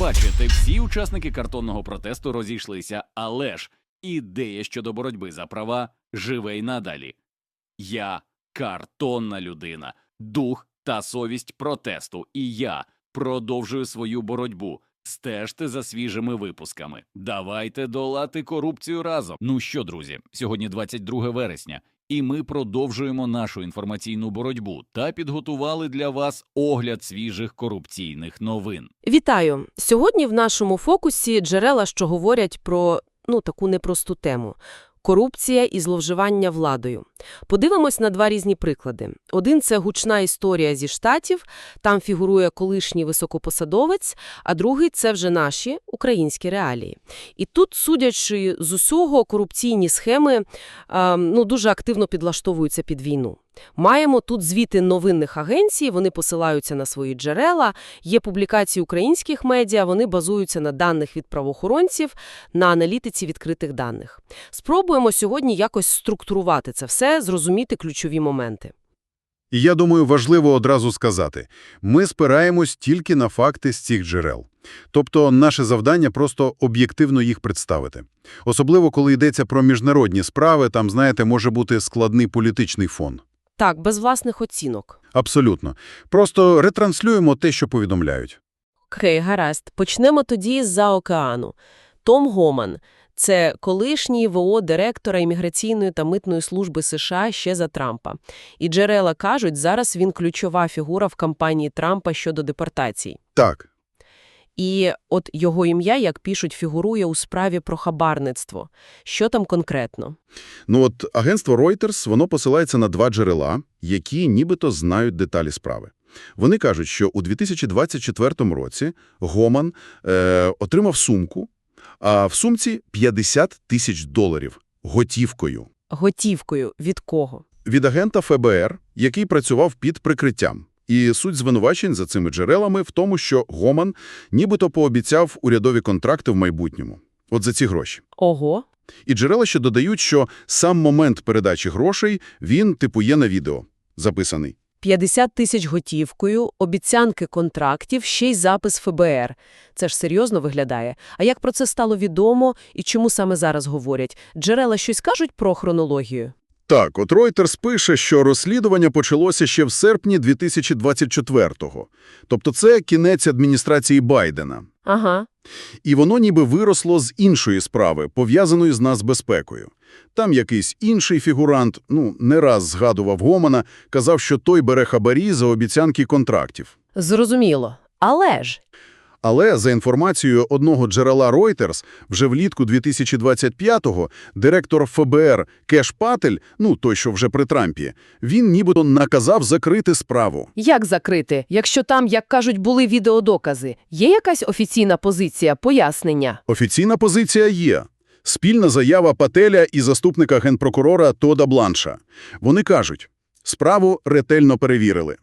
Бачите, всі учасники картонного протесту розійшлися, але ж ідея щодо боротьби за права живе й надалі. Я картонна людина, дух та совість протесту, і я продовжую свою боротьбу. Стежте за свіжими випусками. Давайте долати корупцію разом. Ну що, друзі, сьогодні 22 вересня, і ми продовжуємо нашу інформаційну боротьбу та підготували для вас огляд свіжих корупційних новин. Вітаю! Сьогодні в нашому фокусі джерела, що говорять про ну таку непросту тему – корупція і зловживання владою. Подивимось на два різні приклади. Один – це гучна історія зі Штатів, там фігурує колишній високопосадовець, а другий – це вже наші українські реалії. І тут, судячи з усього, корупційні схеми е, ну, дуже активно підлаштовуються під війну. Маємо тут звіти новинних агенцій, вони посилаються на свої джерела, є публікації українських медіа, вони базуються на даних від правоохоронців, на аналітиці відкритих даних. Спробуємо сьогодні якось структурувати це все, зрозуміти ключові моменти. І я думаю, важливо одразу сказати, ми спираємось тільки на факти з цих джерел. Тобто наше завдання просто об'єктивно їх представити. Особливо, коли йдеться про міжнародні справи, там, знаєте, може бути складний політичний фон. Так, без власних оцінок. Абсолютно. Просто ретранслюємо те, що повідомляють. Окей, гаразд. Почнемо тоді з-за океану. Том Гоман – це колишній ВО директора імміграційної та митної служби США ще за Трампа. І джерела кажуть, зараз він ключова фігура в кампанії Трампа щодо депортацій. Так, І от його ім'я, як пишуть, фігурує у справі про хабарництво. Що там конкретно? ну от агентство Reuters, воно посилається на два джерела, які нібито знають деталі справи. Вони кажуть, що у 2024 році Гоман е, отримав сумку, а в сумці 50 тисяч доларів готівкою Готівкою. Від кого? від агента ФБР, який працював під прикриттям. І суть звинувачень за цими джерелами в тому, що Гоман нібито пообіцяв урядові контракти в майбутньому. От за ці гроші. Ого. І джерела ще додають, що сам момент передачі грошей, він, типу, є на відео записаний. 50 тисяч готівкою, обіцянки контрактів, ще й запис ФБР. Це ж серйозно виглядає. А як про це стало відомо і чому саме зараз говорять? Джерела щось кажуть про хронологію? Так, от Reuters пише, що розслідування почалося ще в серпні 2024-го. Тобто це кінець адміністрації Байдена. Ага. І воно ніби виросло з іншої справи, пов'язаної з нацбезпекою. Там якийсь інший фігурант, ну, не раз згадував Гомана, казав, що той бере хабарі за обіцянки контрактів. Зрозуміло. Але ж Але, за інформацією одного джерела Reuters, вже влітку 2025-го директор ФБР Кеш Патель, ну той, що вже при Трампі, він нібито наказав закрити справу. як закрити, якщо там, як кажуть, були відеодокази? Є якась офіційна позиція, пояснення? Офіційна позиція є. Спільна заява Пателя і заступника генпрокурора Тода Бланша. Вони кажуть, справу ретельно перевірили.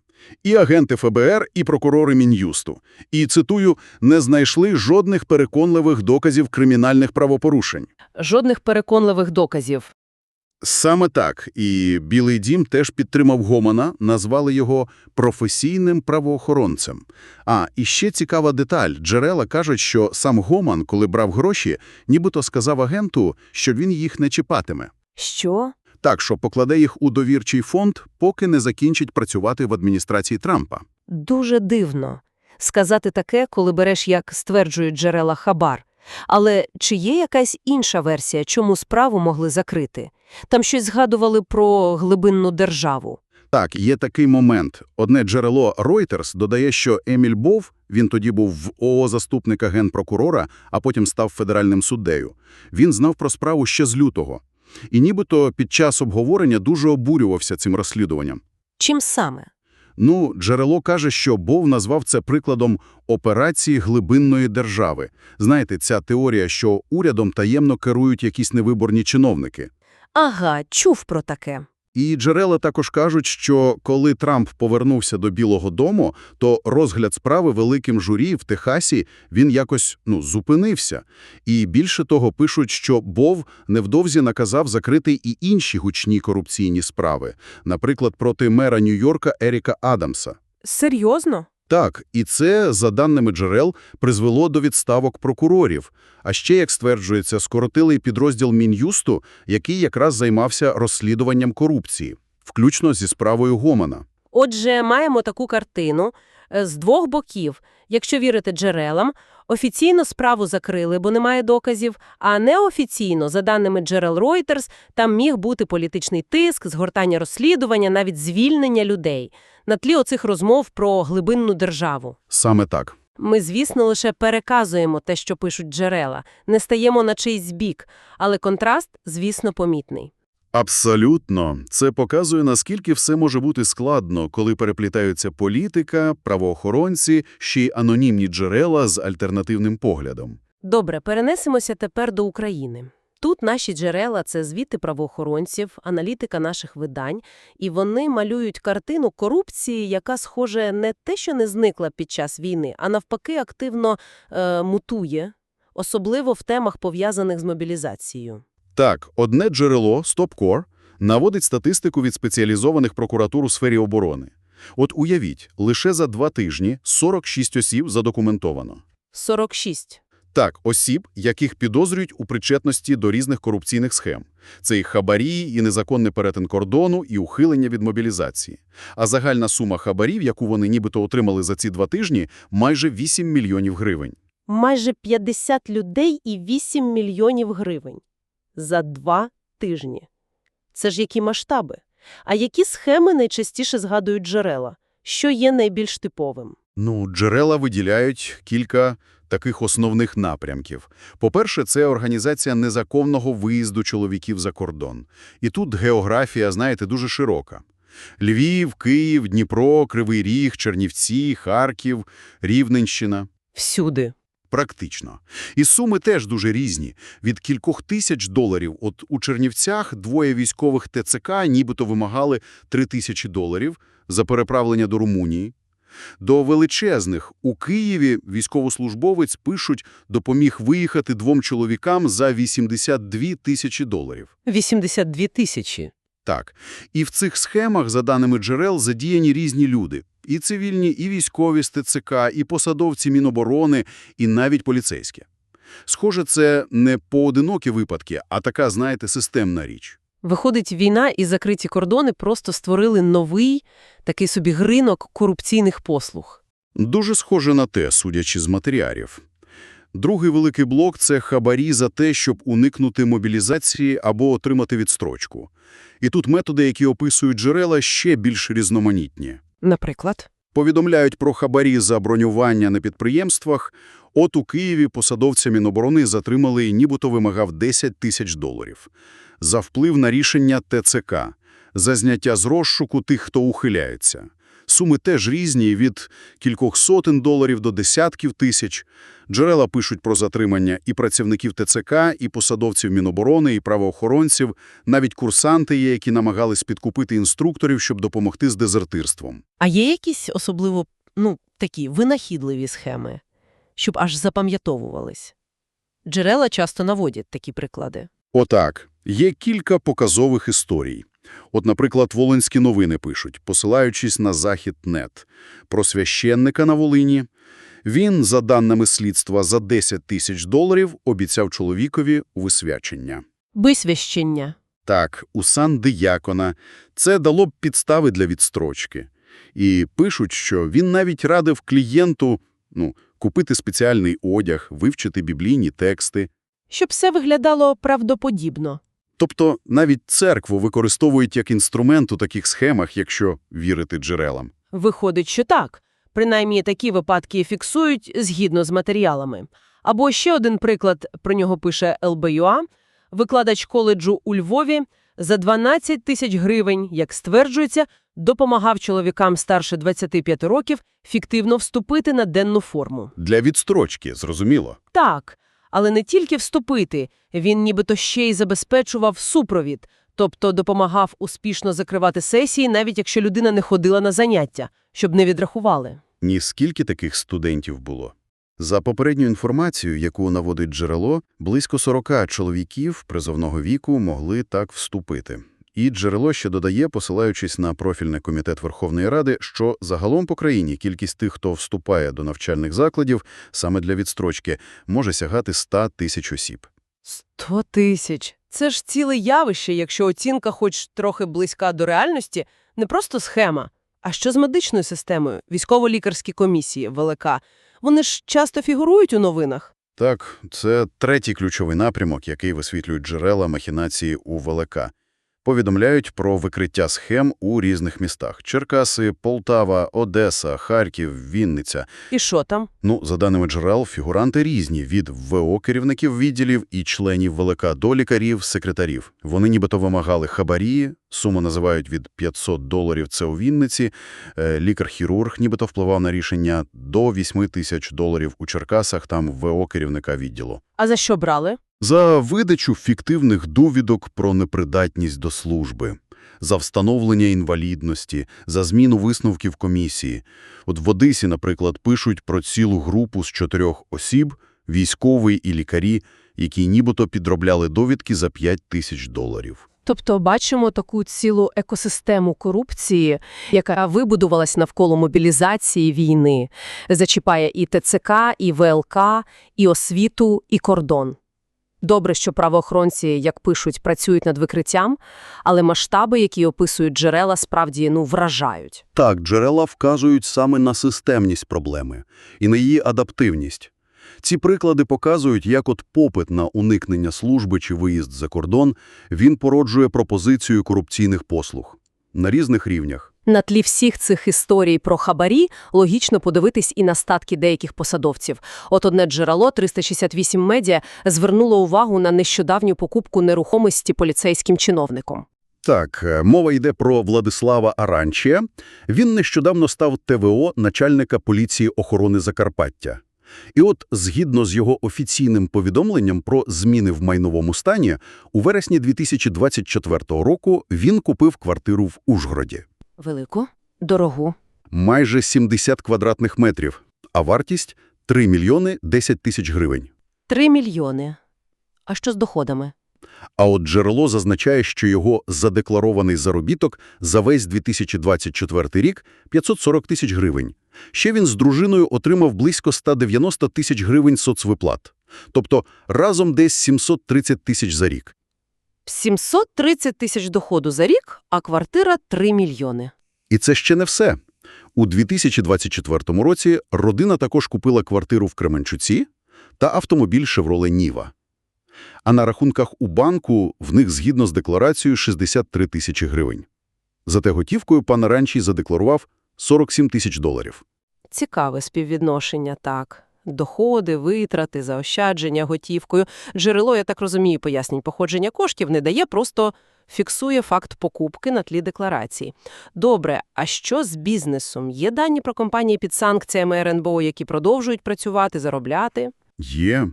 І агенти ФБР, і прокурори Мін'юсту. І, цитую, не знайшли жодних переконливих доказів кримінальних правопорушень. Жодних переконливих доказів. Саме так. І Білий дім теж підтримав Гомана, назвали його професійним правоохоронцем. А, і ще цікава деталь. Джерела кажуть, що сам Гоман, коли брав гроші, нібито сказав агенту, що він їх не чіпатиме. Що? Так, що покладе їх у довірчий фонд, поки не закінчить працювати в адміністрації Трампа. Дуже дивно. Сказати таке, коли береш, як стверджують джерела хабар. Але чи є якась інша версія, чому справу могли закрити? Там щось згадували про глибинну державу. Так, є такий момент. Одне джерело Reuters додає, що Еміль Бов, він тоді був в ОО заступника генпрокурора, а потім став федеральним суддею. Він знав про справу ще з лютого. І нібито під час обговорення дуже обурювався цим розслідуванням. Чим саме? Ну, джерело каже, що Бов назвав це прикладом операції глибинної держави. Знаєте, ця теорія, що урядом таємно керують якісь невиборні чиновники. Ага, чув про таке. І джерела також кажуть, що коли Трамп повернувся до Білого дому, то розгляд справи великим журі в Техасі він якось ну зупинився. І більше того пишуть, що Бов невдовзі наказав закрити і інші гучні корупційні справи, наприклад, проти мера Нью-Йорка Еріка Адамса. Серйозно? Так, і це, за даними джерел, призвело до відставок прокурорів. А ще, як стверджується, скоротили підрозділ Мін'юсту, який якраз займався розслідуванням корупції, включно зі справою Гомана. Отже, маємо таку картину е, з двох боків. Якщо вірити джерелам, офіційно справу закрили, бо немає доказів, а неофіційно, за даними джерел Reuters, там міг бути політичний тиск, згортання розслідування, навіть звільнення людей на тлі оцих розмов про глибинну державу. Саме так. Ми, звісно, лише переказуємо те, що пишуть джерела, не стаємо на чийсь бік, але контраст, звісно, помітний. Абсолютно. Це показує, наскільки все може бути складно, коли переплітаються політика, правоохоронці, ще й анонімні джерела з альтернативним поглядом. Добре, перенесемося тепер до України. Тут наші джерела – це звіти правоохоронців, аналітика наших видань, і вони малюють картину корупції, яка, схоже, не те, що не зникла під час війни, а навпаки активно е, мутує, особливо в темах, пов'язаних з мобілізацією. Так, одне джерело, StopCore, наводить статистику від спеціалізованих прокуратур у сфері оборони. От уявіть, лише за два тижні 46 осіб задокументовано. 46. Так, осіб, яких підозрюють у причетності до різних корупційних схем. Це і хабарі, і незаконний перетин кордону, і ухилення від мобілізації. А загальна сума хабарів, яку вони нібито отримали за ці два тижні, майже 8 мільйонів гривень. Майже 50 людей і 8 мільйонів гривень. За два тижні. Це ж які масштаби? А які схеми найчастіше згадують джерела? Що є найбільш типовим? Ну, джерела виділяють кілька таких основних напрямків. По-перше, це організація незаконного виїзду чоловіків за кордон. І тут географія, знаєте, дуже широка. Львів, Київ, Дніпро, Кривий Ріг, Чернівці, Харків, Рівненщина. Всюди. Практично. І суми теж дуже різні. Від кількох тисяч доларів. От у Чернівцях двоє військових ТЦК нібито вимагали 3 тисячі доларів за переправлення до Румунії. До величезних. У Києві військовослужбовець, пишуть, допоміг виїхати двом чоловікам за 82 тисячі доларів. 82 тисячі. Так. І в цих схемах, за даними джерел, задіяні різні люди. І цивільні, і військові з ТЦК, і посадовці Міноборони, і навіть поліцейські. Схоже, це не поодинокі випадки, а така, знаєте, системна річ. Виходить, війна і закриті кордони просто створили новий, такий собі ринок корупційних послуг. Дуже схоже на те, судячи з матеріалів. Другий великий блок – це хабарі за те, щоб уникнути мобілізації або отримати відстрочку. І тут методи, які описують джерела, ще більш різноманітні. Наприклад? Повідомляють про хабарі за бронювання на підприємствах. От у Києві посадовця Міноборони затримали і нібито вимагав 10 тисяч доларів. За вплив на рішення ТЦК. За зняття з розшуку тих, хто ухиляється. Суми теж різні – від кількох сотень доларів до десятків тисяч. Джерела пишуть про затримання і працівників ТЦК, і посадовців Міноборони, і правоохоронців. Навіть курсанти є, які намагались підкупити інструкторів, щоб допомогти з дезертирством. А є якісь особливо, ну, такі винахідливі схеми, щоб аж запам'ятовувались? Джерела часто наводять такі приклади. Отак. Є кілька показових історій. От, наприклад, Волинські новини пишуть, посилаючись на Захід.нет, про священника на Волині. Він, за даними слідства, за 10 тисяч доларів обіцяв чоловікові висвячення. Висвящення. Так, у сан диякона. Це дало б підстави для відстрочки. І пишуть, що він навіть радив клієнту ну, купити спеціальний одяг, вивчити біблійні тексти. Щоб все виглядало правдоподібно. Тобто навіть церкву використовують як інструмент у таких схемах, якщо вірити джерелам. Виходить, що так. Принаймні такі випадки фіксують згідно з матеріалами. Або ще один приклад, про нього пише ЛБЮА, викладач коледжу у Львові за 12 тисяч гривень, як стверджується, допомагав чоловікам старше 25 років фіктивно вступити на денну форму. Для відстрочки, зрозуміло. Так, але не тільки вступити, він нібито ще й забезпечував супровід, тобто допомагав успішно закривати сесії, навіть якщо людина не ходила на заняття, щоб не відрахували. Ні скільки таких студентів було. За попередню інформацію, яку наводить джерело, близько 40 чоловіків призовного віку могли так вступити. І джерело ще додає, посилаючись на профільний комітет Верховної Ради, що загалом по країні кількість тих, хто вступає до навчальних закладів саме для відстрочки, може сягати 100 тисяч осіб. Сто тисяч. Це ж ціле явище, якщо оцінка хоч трохи близька до реальності, не просто схема. А що з медичною системою? Військово-лікарські комісії, ВЛК. Вони ж часто фігурують у новинах. Так, це третій ключовий напрямок, який висвітлюють джерела махінації у ВЛК. Повідомляють про викриття схем у різних містах – Черкаси, Полтава, Одеса, Харків, Вінниця. І що там? Ну, за даними джерел, фігуранти різні – від ВО керівників відділів і членів ВЛК до лікарів, секретарів. Вони нібито вимагали хабарі, суму називають від 500 доларів – це у Вінниці, е, лікар-хірург нібито впливав на рішення до 8 тисяч доларів у Черкасах, там ВО керівника відділу. А за що брали? За видачу фіктивних довідок про непридатність до служби, за встановлення інвалідності, за зміну висновків комісії. От в Одесі, наприклад, пишуть про цілу групу з чотирьох осіб, військовий і лікарі, які нібито підробляли довідки за 5 тисяч доларів. Тобто бачимо таку цілу екосистему корупції, яка вибудувалась навколо мобілізації війни, зачіпає і ТЦК, і ВЛК, і освіту, і кордон. Добре, що правоохоронці, як пишуть, працюють над викриттям, але масштаби, які описують джерела, справді ну, вражають. Так, джерела вказують саме на системність проблеми і на її адаптивність. Ці приклади показують, як от попит на уникнення служби чи виїзд за кордон, він породжує пропозицію корупційних послуг на різних рівнях. На тлі всіх цих історій про хабарі логічно подивитись і на статки деяких посадовців. От одне джерело 368 медіа звернуло увагу на нещодавню покупку нерухомості поліцейським чиновником. Так, е, мова йде про Владислава Аранчія. Він нещодавно став ТВО начальника поліції охорони Закарпаття. І от, згідно з його офіційним повідомленням про зміни в майновому стані, у вересні 2024 року він купив квартиру в Ужгороді. Велику, дорогу. Майже 70 квадратних метрів, а вартість – 3 мільйони 10 тисяч гривень. Три мільйони. А що з доходами? А от джерело зазначає, що його задекларований заробіток за весь 2024 рік – 540 тисяч гривень. Ще він з дружиною отримав близько 190 тисяч гривень соцвиплат. Тобто разом десь 730 тисяч за рік. 730 тисяч доходу за рік, а квартира – 3 мільйони. І це ще не все. У 2024 році родина також купила квартиру в Кременчуці та автомобіль «Шевроле Ніва». А на рахунках у банку в них згідно з декларацією 63 тисячі гривень. Зате готівкою пан Аранчій задекларував 47 тисяч доларів. Цікаве співвідношення, так. Доходи, витрати, заощадження готівкою. Джерело, я так розумію, пояснень походження коштів не дає, просто фіксує факт покупки на тлі декларації. Добре, а що з бізнесом? Є дані про компанії під санкціями РНБО, які продовжують працювати, заробляти? Є.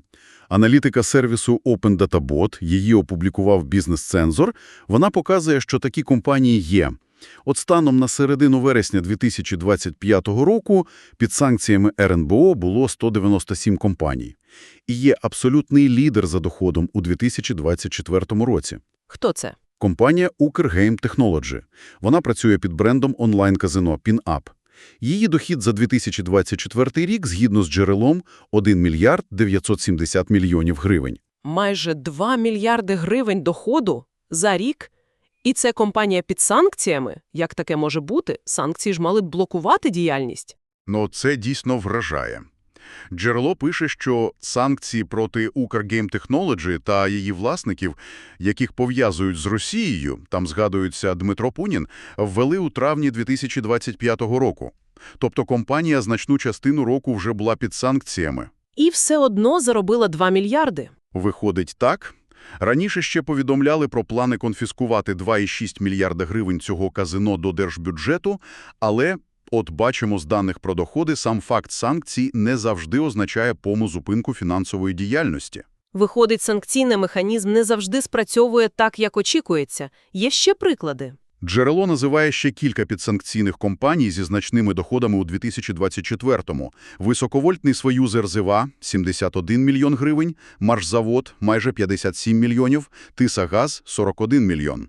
Аналітика сервісу Open Data Bot, її опублікував бізнес-цензор, вона показує, що такі компанії є. От станом на середину вересня 2025 року під санкціями РНБО було 197 компаній. І є абсолютний лідер за доходом у 2024 році. Хто це? Компанія Ukrgame Technology. Вона працює під брендом онлайн-казино PinUp. Її дохід за 2024 рік, згідно з джерелом, 1 мільярд 970 мільйонів гривень. Майже 2 мільярди гривень доходу за рік? І це компанія під санкціями? Як таке може бути? Санкції ж мали б блокувати діяльність. Ну, це дійсно вражає. Джерело пише, що санкції проти Ukrgame Technology та її власників, яких пов'язують з Росією, там згадується Дмитро Пунін, ввели у травні 2025 року. Тобто компанія значну частину року вже була під санкціями. І все одно заробила 2 мільярди. Виходить так. Раніше ще повідомляли про плани конфіскувати 2,6 мільярда гривень цього казино до держбюджету, але, от бачимо з даних про доходи, сам факт санкцій не завжди означає повну зупинку фінансової діяльності. Виходить, санкційний механізм не завжди спрацьовує так, як очікується. Є ще приклади. Джерело називає ще кілька підсанкційних компаній зі значними доходами у 2024-му. Високовольтний Союз РЗВА – 71 мільйон гривень, Маршзавод – майже 57 мільйонів, Тисагаз – 41 мільйон.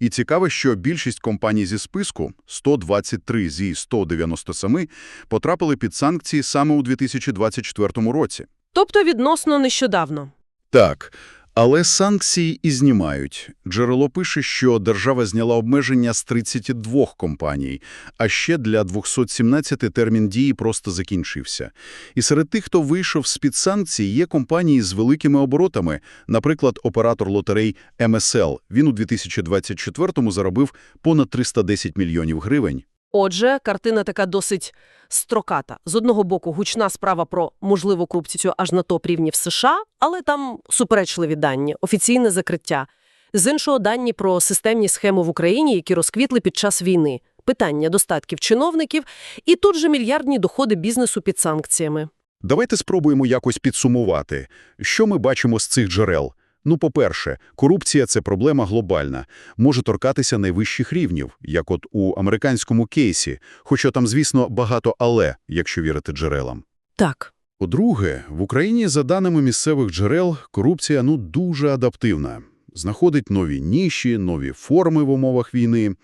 І цікаво, що більшість компаній зі списку, 123 зі 197, потрапили під санкції саме у 2024 році. Тобто відносно нещодавно. Так, але санкції і знімають. Джерело пише, що держава зняла обмеження з 32 компаній, а ще для 217 термін дії просто закінчився. І серед тих, хто вийшов з-під санкцій, є компанії з великими оборотами, наприклад, оператор лотерей MSL. Він у 2024-му заробив понад 310 мільйонів гривень. Отже, картина така досить строката. З одного боку, гучна справа про можливу корупцію аж на топ рівні в США, але там суперечливі дані, офіційне закриття. З іншого, дані про системні схеми в Україні, які розквітли під час війни, питання достатків чиновників і тут же мільярдні доходи бізнесу під санкціями. Давайте спробуємо якось підсумувати, що ми бачимо з цих джерел. Ну, по-перше, корупція – це проблема глобальна, може торкатися найвищих рівнів, як от у американському кейсі, хоча там, звісно, багато «але», якщо вірити джерелам. Так, По-друге, в Україні, за даними місцевих джерел, корупція ну дуже адаптивна. Знаходить нові ніші, нові форми в умовах війни,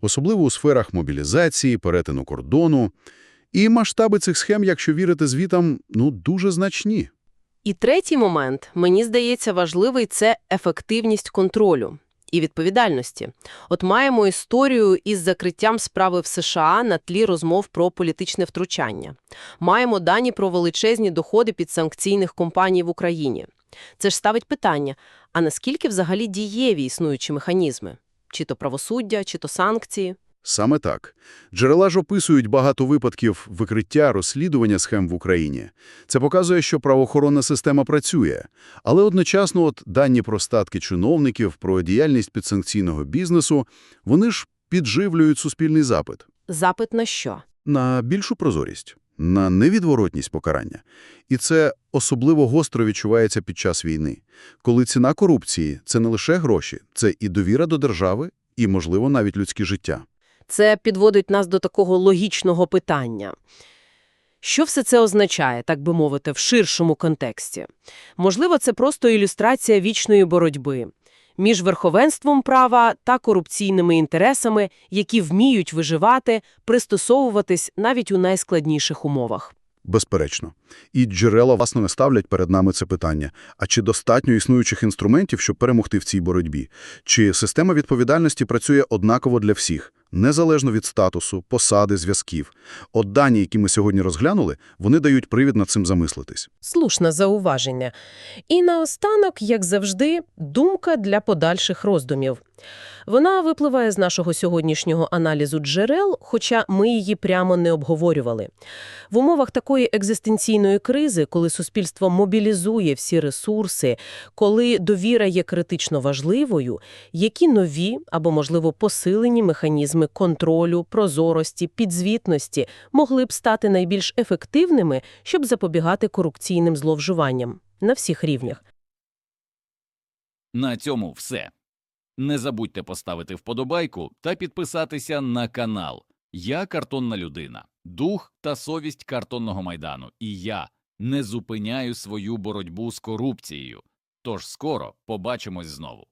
особливо у сферах мобілізації, перетину кордону. І масштаби цих схем, якщо вірити звітам, ну дуже значні. І третій момент, мені здається, важливий – це ефективність контролю і відповідальності. От маємо історію із закриттям справи в США на тлі розмов про політичне втручання. Маємо дані про величезні доходи підсанкційних компаній в Україні. Це ж ставить питання, а наскільки взагалі дієві існуючі механізми? Чи то правосуддя, чи то санкції? Саме так. Джерела ж описують багато випадків викриття, розслідування схем в Україні. Це показує, що правоохоронна система працює. Але одночасно от дані про статки чиновників, про діяльність підсанкційного бізнесу, вони ж підживлюють суспільний запит Запит на що? на більшу прозорість, на невідворотність покарання. І це особливо гостро відчувається під час війни, коли ціна корупції – це не лише гроші, це і довіра до держави, і, можливо, навіть людське життя. Це підводить нас до такого логічного питання. Що все це означає, так би мовити, в ширшому контексті? Можливо, це просто ілюстрація вічної боротьби між верховенством права та корупційними інтересами, які вміють виживати, пристосовуватись навіть у найскладніших умовах. Безперечно. І джерела, власне, не ставлять перед нами це питання. А чи достатньо існуючих інструментів, щоб перемогти в цій боротьбі? Чи система відповідальності працює однаково для всіх, незалежно від статусу, посади, зв'язків? От дані, які ми сьогодні розглянули, вони дають привід над цим замислитись. Слушне зауваження. І наостанок, як завжди, думка для подальших роздумів. Вона випливає з нашого сьогоднішнього аналізу джерел, хоча ми її прямо не обговорювали. В умовах такої екзистенційної кризи, коли суспільство мобілізує всі ресурси, коли довіра є критично важливою, які нові або, можливо, посилені механізми контролю, прозорості, підзвітності могли б стати найбільш ефективними, щоб запобігати корупційним зловживанням на всіх рівнях. На цьому все. Не забудьте поставити вподобайку та підписатися на канал. Я картонна людина, дух та совість картонного майдану, і я не зупиняю свою боротьбу з корупцією. Тож скоро побачимось знову.